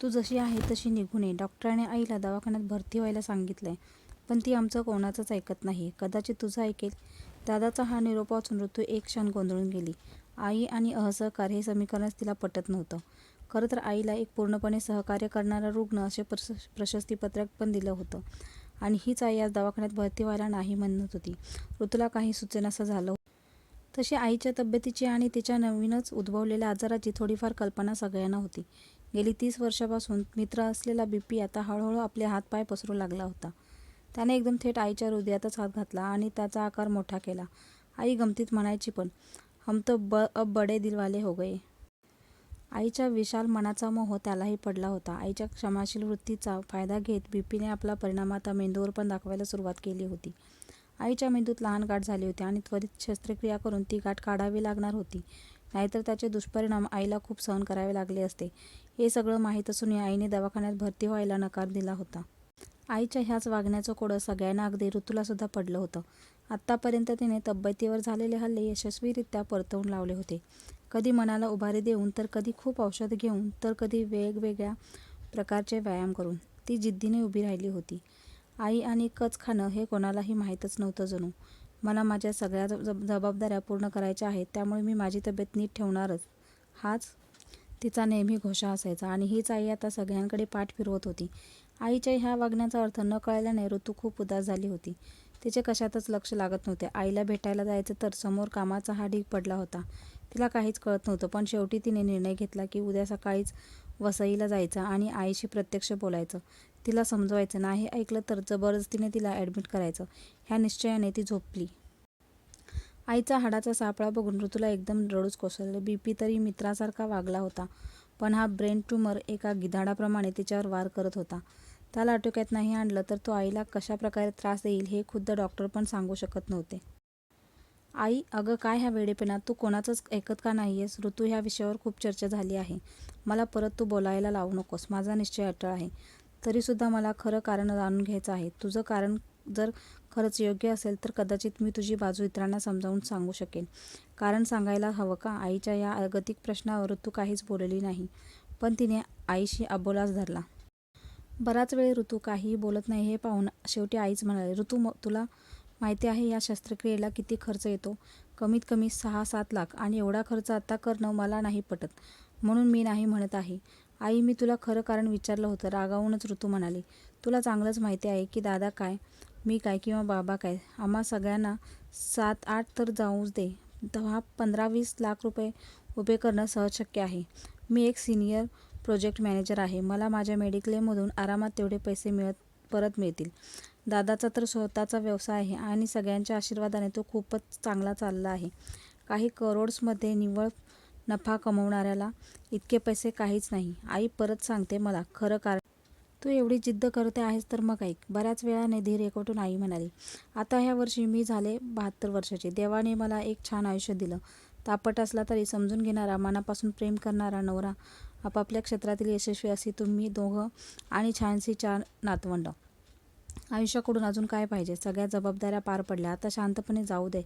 तू जशी आहे तशी निघून ये. डॉक्टरांनी आईला दवाखान्यात भरती व्हायला सांगितलंय. पण ती आमचं कोणाचंच ऐकत नाही. कदाचित तुझं ऐकेल. दादाचा हा निरोप वाचून ऋतू एक क्षण गोंधळून गेली. आई आणि असहकार हे समीकरणच तिला पटत नव्हतं. खरं तर आईला एक पूर्णपणे सहकार्य करणारा रुग्ण असे प्रश प्रशस्तीपत्रक पण दिलं होतं. आणि हीच आई आज दवाखान्यात भरती व्हायला नाही म्हणत होती. ऋतूला काही सुचेनासं झालं तशी आईच्या तब्येतीची आणि तिच्या नवीनच उद्भवलेल्या आजाराची थोडीफार कल्पना सगळ्यांना होती. गेली तीस वर्षापासून मित्र असलेला बीपी आता हळूहळू आपले हातपाय पसरू लागला होता. त्याने एकदम थेट आईच्या हृदयातच हात घातला आणि त्याचा आकार मोठा केला. आई गमतीत म्हणायची पण हम तो ब अब बडे दिलवाले हो गए. आईच्या विशाल मनाचा मोह त्यालाही पडला होता. आईच्या क्षमाशील वृत्तीचा फायदा घेत बीपीने आपला परिणाम आता मेंदूवर पण दाखवायला सुरुवात केली होती. आईच्या मेंदूत लहान गाठ झाली होती आणि त्वरित शस्त्रक्रिया करून ती गाठ काढावी लागणार होती. नाहीतर त्याचे दुष्परिणाम आईला खूप सहन करावे लागले असते. हे सगळं माहीत असूनही आईने दवाखान्यात भरती व्हायला नकार दिला होता. आईच्या ह्याच वागण्याचं कोडं सगळ्यांना अगदी ऋतूलासुद्धा पडलं होतं. आत्तापर्यंत तिने तब्येतीवर झालेले हल्ले यशस्वीरित्या परतवून लावले होते. कधी मनाला उभारी देऊन तर कधी खूप औषध घेऊन तर कधी वेगवेगळ्या प्रकारचे व्यायाम करून. ती जिद्दीने उभी राहिली होती. आई आणि कच खाणं हे कोणालाही माहीतच नव्हतं जणू. मला माझ्या सगळ्या जब जबाबदाऱ्या पूर्ण करायच्या आहेत त्यामुळे मी माझी तब्येत नीट ठेवणारच. हाच तिचा नेहमी घोषा असायचा आणि हीच आई आता सगळ्यांकडे पाठ फिरवत होती. आईच्या ह्या वागण्याचा अर्थ न कळल्याने ऋतू खूप उदास झाली होती. तिचे कशातच लक्ष लागत नव्हते. आईला भेटायला जायचं तर समोर कामाचा हा ढीग पडला होता. तिला काहीच कळत नव्हतं पण शेवटी तिने निर्णय घेतला की उद्या सकाळीच वसईला जायचं आणि आईशी प्रत्यक्ष बोलायचं. तिला समजवायचं नाही ऐकलं तर जबरदस्तीने तिला ॲडमिट करायचं. ह्या निश्चयाने ती झोपली. आईचा हाडाचा सापळा बघून ऋतूला एकदम रडूच कोसळलं. बीपी तरी मित्रासारखा वागला होता पण हा ब्रेन ट्यूमर एका गिधाडाप्रमाणे तिच्यावर वार करत होता. त्याला आटोक्यात नाही आणलं तर तो आईला कशा प्रकारे त्रास देईल हे खुद्द डॉक्टर पण सांगू शकत नव्हते. आई अगं काय ह्या वेडेपणात? तू कोणाचंच ऐकत का नाही आहेस ऋतू ह्या विषयावर खूप चर्चा झाली आहे. मला परत तू बोलायला लावू नकोस. माझा निश्चय अटळ आहे. तरीसुद्धा मला खरं कारण जाणून घ्यायचं आहे. तुझं कारण जर खरंच योग्य असेल तर कदाचित मी तुझी बाजू इतरांना समजावून सांगू शकेन. कारण सांगायला हवं का? आईच्या या अगतिक प्रश्नावर ऋतू काहीच बोलली नाही. पण तिने आईशी अबोलाच धरला. बराच वेळ ऋतू काहीही बोलत नाही हे पाहून शेवटी आईच म्हणाली ऋतू तुला माहिती आहे या शस्त्रक्रियेला किती खर्च येतो? कमीत कमी सहा सात लाख. आणि एवढा खर्च आता करणं मला नाही पटत. म्हणून मी नाही म्हणत आहे. आई मी तुला खरं कारण विचारलं होतं. रागावूनच ऋतू म्हणाली तुला चांगलंच माहिती आहे की दादा काय मी काय किंवा बाबा काय. आम्हा सगळ्यांना सात आठ तर जाऊच दे. दहा पंधरा वीस लाख रुपये उभे करणं सहज शक्य आहे. मी एक सिनियर प्रोजेक्ट मॅनेजर आहे. मला माझ्या मेडिक्लेममधून आरामात तेवढे पैसे मिळत परत मिळतील. दादाचा तर स्वतःचा व्यवसाय आहे आणि सगळ्यांच्या आशीर्वादाने तो खूपच चांगला चालला आहे. काही करोड्समध्ये निव्वळ नफा कमवणाऱ्याला इतके पैसे काहीच नाही. आई परत सांगते मला खरं कारण तू एवढी जिद्द करते आहेस तर मग ऐक. बऱ्याच वेळाने धीर एकवटून आई म्हणाली आता ह्या वर्षी मी झाले बहात्तर वर्षाचे. देवाने मला एक छान आयुष्य दिलं. तापट असला तरी समजून घेणारा मनापासून प्रेम करणारा नवरा आपापल्या क्षेत्रातील यशस्वी असे तुम्ही दोघं आणि छानशी चार नातवंड. आयुष्याकडून अजून काय पाहिजे? सगळ्या जबाबदाऱ्या पार पडल्या. आता शांतपणे जाऊ दे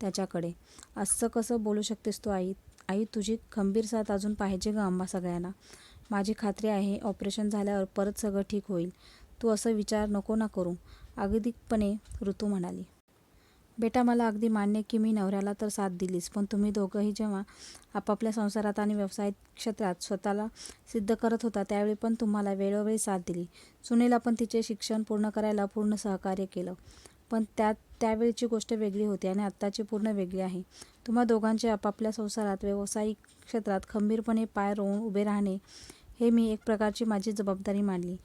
त्याच्याकडे. असं कसं बोलू शकतेस तू आई? आई तुझी खंबीर साथ अजून पाहिजे गं आम्हा सगळ्यांना. माझी खात्री आहे ऑपरेशन झाल्यावर परत सगळं ठीक होईल. तू असं विचार नको ना करू. अगदीपणे ऋतू म्हणाली. बेटा मला अगदी मान्य की मी नवऱ्याला तर साथ दिलीच पण तुम्ही दोघंही जेव्हा आपापल्या संसारात आणि व्यवसाय क्षेत्रात स्वतःला सिद्ध करत होता त्यावेळी पण तुम्हाला वेळोवेळी साथ दिली. सुनेला पण तिचे शिक्षण पूर्ण करायला पूर्ण सहकार्य केलं. पण त्यात त्यावेळीची गोष्ट वेगळी होती आणि आत्ताची पूर्ण वेगळी आहे. तुम्हा दोघांचे आपापल्या संसारात व्यावसायिक क्षेत्रात खंबीरपणे पाय रोवून उभे राहणे हे मी एक प्रकारची माझी जबाबदारी मानली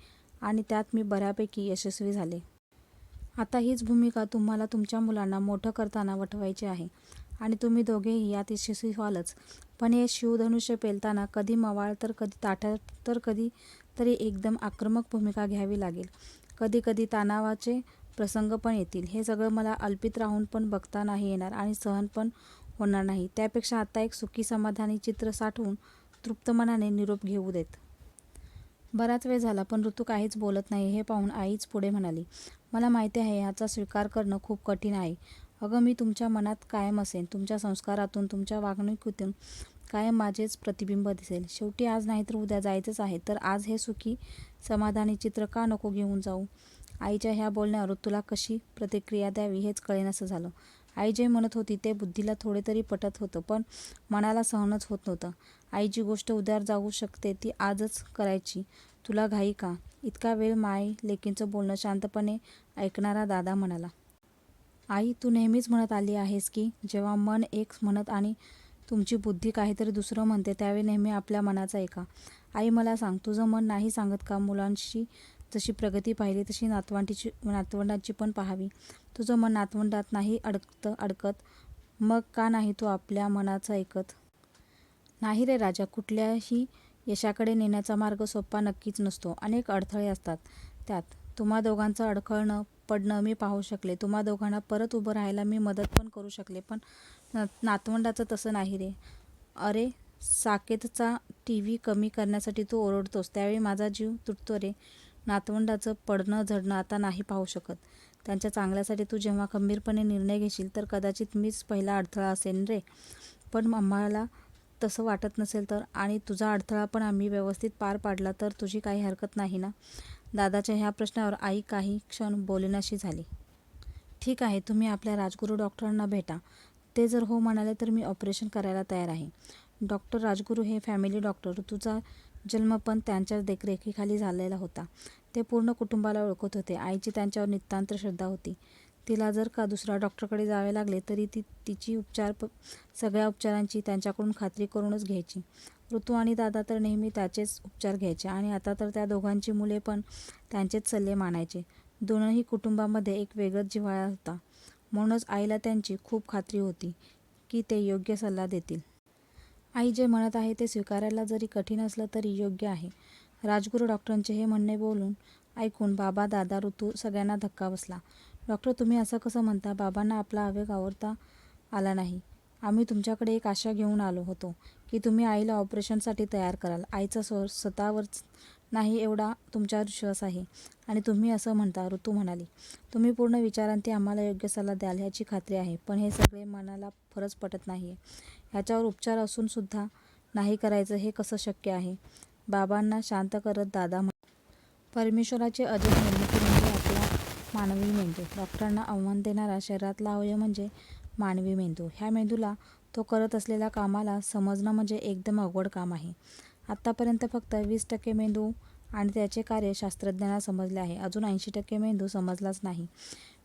आणि त्यात मी बऱ्यापैकी यशस्वी झाले. आता हीच भूमिका तुम्हाला तुमच्या मुलांना मोठं करताना वठवायची आहे आणि तुम्ही दोघेही यात यशस्वी व्हालच. पण हे शिवधनुष्य पेलताना कधी मवाळ तर कधी ताठर तर कधी तरी एकदम आक्रमक भूमिका घ्यावी लागेल. कधी कधी तणावाचे प्रसंग पण येतील. हे सगळं मला अल्पित राहून पण बघता नाही येणार आणि सहन पण होणार नाही. त्यापेक्षा आता एक सुखी समाधानी चित्र साठवून तृप्त मनाने निरोप घेऊ देत. बराच वेळ झाला पण ऋतू काहीच बोलत नाही हे पाहून आईच पुढे म्हणाली मला माहिती आहे ह्याचा स्वीकार करणं खूप कठीण आहे. अगं मी तुमच्या मनात कायम असेन. तुमच्या संस्कारातून तुमच्या वागणुकीतून कायम माझेच प्रतिबिंब दिसेल. शेवटी आज नाही तर उद्या जायचंच आहे तर आज हे सुखी समाधानी चित्र का नको घेऊन जाऊ? आईच्या ह्या बोलण्यावर ऋतूला कशी प्रतिक्रिया द्यावी हेच कळेनासं झालं. आई जे म्हणत होती ते बुद्धीला थोडे तरी पटत होतं पण मनाला सहनच होत नव्हतं. आई जी गोष्ट उद्यार जाऊ शकते ती आजच करायची. तुला घाई का? इतका वेळ माय लेकींचं बोलणं शांतपणे ऐकणारा दादा म्हणाला. आई तू नेहमीच म्हणत आली आहेस की जेव्हा मन एक म्हणत आणि तुमची बुद्धी काहीतरी दुसरं म्हणते त्यावेळी नेहमी आपल्या मनाचं ऐका. आई मला सांग तुझं मन नाही सांगत का मुलांशी जशी प्रगती पाहिली तशी नातवंडीची नातवंडांची पण पाहावी. तुझं मन नातवंडात नाही अडकतं अडकत. मग का नाही तू आपल्या मनाचं ऐकत? नाही रे राजा कुठल्याही यशाकडे नेण्याचा मार्ग सोपा नक्कीच नसतो. अनेक अडथळे असतात. त्यात तुम्हा दोघांचं अडखळणं पडणं मी पाहू शकले. तुम्हा दोघांना परत उभं राहायला मी मदत पण करू शकले पण नातवंडाचं तसं नाही रे. अरे साकेतचा टी व्ही कमी करण्यासाठी तू ओरडतोस. त्यावेळी माझा जीव तुटतो रे. नातवंडाचं पडणं झडणं आता नाही पाहू शकत. त्यांच्या चांगल्यासाठी तू जेव्हा खंबीरपणे निर्णय घेशील तर कदाचित मीच पहिला अडथळा असेन रे. पण आम्हाला तसं वाटत नसेल तर. आणि तुझा अडथळा पण आम्ही व्यवस्थित पार पाडला तर तुझी काही हरकत नाही ना? दादाच्या ह्या प्रश्नावर आई काही क्षण बोलेनाशी झाली. ठीक आहे तुम्ही आपल्या राजगुरू डॉक्टरांना भेटा. ते जर हो म्हणाले तर मी ऑपरेशन करायला तयार आहे. डॉक्टर राजगुरू हे फॅमिली डॉक्टर. तुझा जन्म पण त्यांच्या देखरेखीखाली झालेला होता. ते पूर्ण कुटुंबाला ओळखत होते. आईची त्यांच्यावर नितांत श्रद्धा होती. तिला जर का दुसऱ्या डॉक्टरकडे जावे लागले तरी ती तिची उपचार प सगळ्या उपचारांची त्यांच्याकडून खात्री करूनच घ्यायची. ऋतू आणि दादा तर नेहमी त्याचेच उपचार घ्यायचे आणि आता तर त्या दोघांची मुले पण त्यांचेच सल्ले मानायचे. दोनही कुटुंबामध्ये एक वेगळंच जिव्हाळा होता. म्हणूनच आईला त्यांची खूप खात्री होती की ते योग्य सल्ला देतील. आई जे म्हणत आहे ते स्वीकारायला जरी कठीण असलं तरी योग्य आहे. राजगुरू डॉक्टरांचे हे म्हणणे बोलून ऐकून बाबा दादा ऋतू सगळ्यांना धक्का बसला. डॉक्टर तुम्ही असं कसं म्हणता? बाबांना आपला आवेग आवडता आला नाही. आम्ही तुमच्याकडे एक आशा घेऊन आलो होतो की तुम्ही आईला ऑपरेशनसाठी तयार कराल. आईचा स्वर स्वतःवरच नाही एवढा तुमच्यावर विश्वास आहे. आणि तुम्ही असं म्हणता ऋतू म्हणाली. तुम्ही पूर्ण विचारांती आम्हाला योग्य सल्ला द्याल ह्याची खात्री आहे. पण हे सगळे मनाला फरच पटत नाही आहे ह्याच्यावर उपचार असून सुद्धा नाही करायचं हे कसं शक्य आहे? बाबांना शांत करत दादा म्हण परमेश्वराची अजब निर्मिती म्हणजे आपला मानवी मेंदू. डॉक्टरांना आव्हान देणारा शरीरातला अवयव म्हणजे मानवी मेंदू. ह्या मेंदूला तो करत असलेल्या कामाला समजणं म्हणजे एकदम अवघड काम आहे. आत्तापर्यंत फक्त वीस टक्के मेंदू आणि त्याचे कार्य शास्त्रज्ञांना समजले आहे. अजून ऐंशी टक्के मेंदू समजलाच नाही.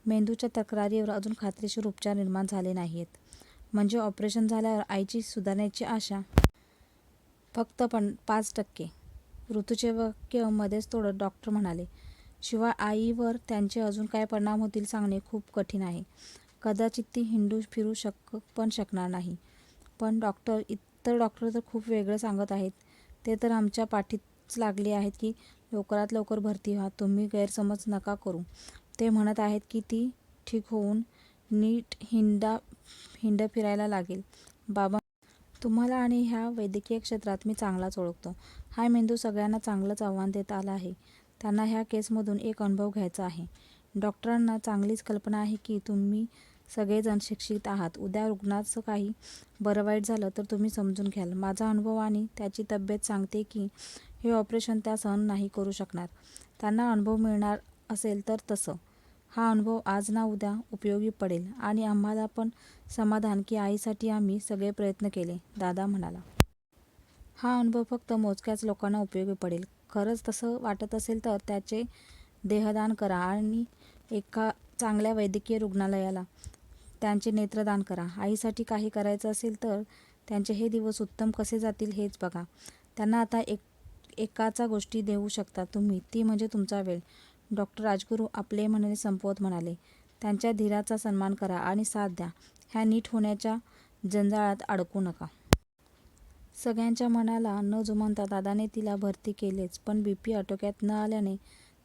मेंदूच्या तक्रारीवर अजून खात्रीशीर उपचार निर्माण झाले नाहीत म्हणजे ऑपरेशन झाल्यावर आईची सुधारण्याची आशा. फक्त पण पाच टक्के. ऋतूचे वाक्य मध्येच तोडत डॉक्टर म्हणाले. शिवाय आईवर त्यांचे अजून काय परिणाम होतील सांगणे खूप कठीण आहे. कदाचित ती हिंडू फिरू शक पण शकणार नाही. पण डॉक्टर इतर डॉक्टर तर खूप वेगळं सांगत आहेत. ते तर आमच्या पाठीच लागले आहेत की लवकरात लवकर भरती व्हा. तुम्ही गैरसमज नका करू. ते म्हणत आहेत की ती ठीक होऊन नीट हिंडा हिंड फिरायला लागेल. बाबा तुम्हाला आणि ह्या वैद्यकीय क्षेत्रात मी चांगलाच ओळखतो. हा मेंदू सगळ्यांना चांगलंच आव्हान देत आला आहे. त्यांना ह्या केसमधून एक अनुभव घ्यायचा आहे. डॉक्टरांना चांगलीच कल्पना आहे की तुम्ही सगळेजण शिक्षित आहात. उद्या रुग्णाचं काही बरं वाईट झालं तर तुम्ही समजून घ्याल. माझा अनुभव आणि त्याची तब्येत सांगते की हे ऑपरेशन त्या सहन नाही करू शकणार. त्यांना अनुभव मिळणार असेल तर तसं. हा अनुभव आज ना उद्या उपयोगी पडेल आणि आम्हाला पण समाधान की आईसाठी आम्ही सगळे प्रयत्न केले दादा म्हणाला. हा अनुभव फक्त मोजक्याच लोकांना उपयोगी पडेल. खरंच तसं वाटत असेल तर त्याचे देहदान करा आणि एका चांगल्या वैद्यकीय रुग्णालयाला त्यांचे नेत्रदान करा. आईसाठी काही करायचं असेल तर त्यांचे हे दिवस उत्तम कसे जातील हेच बघा. त्यांना आता एक एकाचा गोष्टी देऊ शकता तुम्ही ती म्हणजे तुमचा वेळ. डॉक्टर राजगुरू आपले म्हणणे संपवत म्हणाले त्यांच्या धीराचा सन्मान करा आणि साथ द्या. ह्या नीट होण्याच्या जंजाळात अडकू नका. सगळ्यांच्या मनाला न जुमानता दादाने तिला भरती केलेच पण बी पी आटोक्यात न आल्याने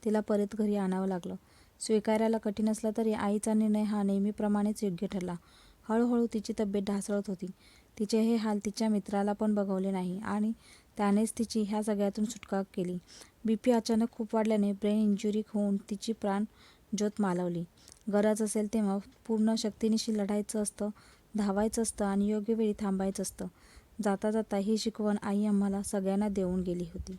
तिला परत घरी आणावं लागलं. स्वीकारायला कठीण असला तरी आईचा निर्णय हा नेहमीप्रमाणेच योग्य ठरला. हळूहळू तिची तब्येत ढासळत होती. तिचे हे हाल तिच्या मित्राला पण बघवले नाही आणि त्यानेच तिची ह्या सगळ्यातून सुटका केली. बी पी अचानक खूप वाढल्याने ब्रेन इंजुरी होऊन तिची प्राण ज्योत मालवली. गरज असेल तेव्हा पूर्ण शक्तीनिशी लढायचं असतं धावायचं असतं आणि योग्य वेळी थांबायचं असतं. जाता जाता ही शिकवण आई आम्हाला सगळ्यांना देऊन गेली होती.